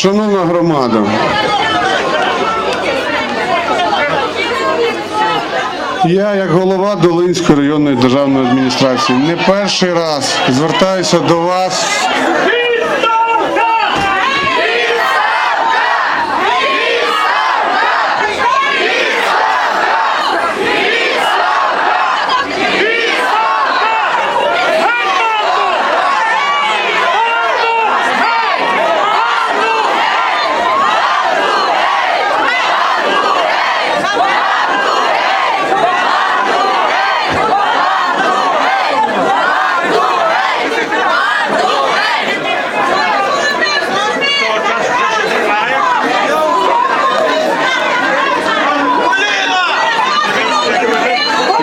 Шановна громада, я, як голова Долинської районної державної адміністрації, не перший раз звертаюся до вас.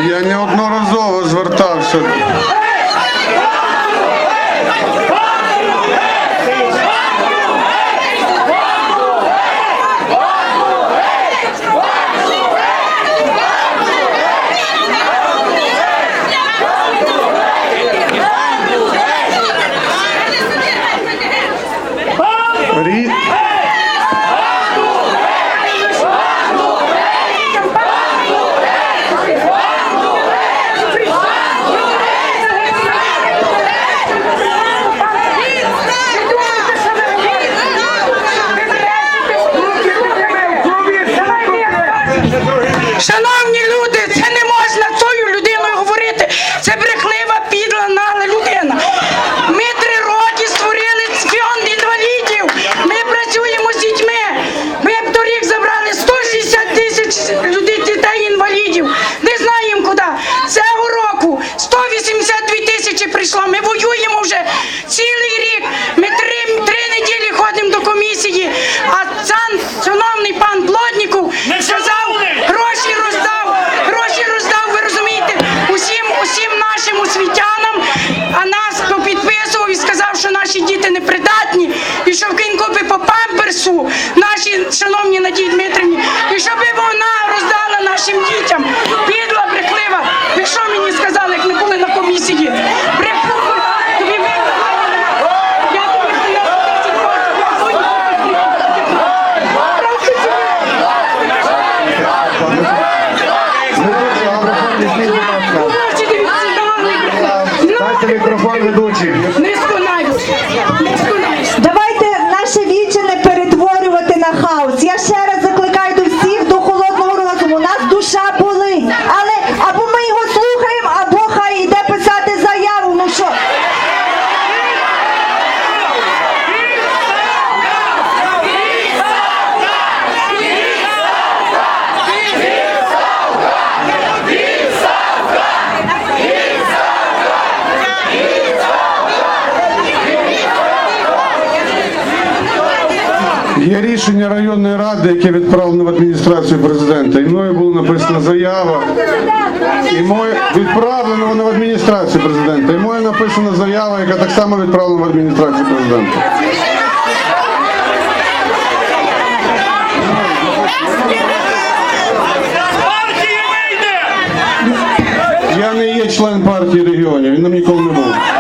Я неодноразово звертався. Рі... непридатні і що в кінку Є рішення районної ради, яке відправлено в адміністрацію президента. І мною була написана заява. І моє відправлено воно в адміністрацію президента. І моя написана заява, яка так само відправлена в адміністрацію президента. Я не є член партії регіонів, він нам ніколи не був.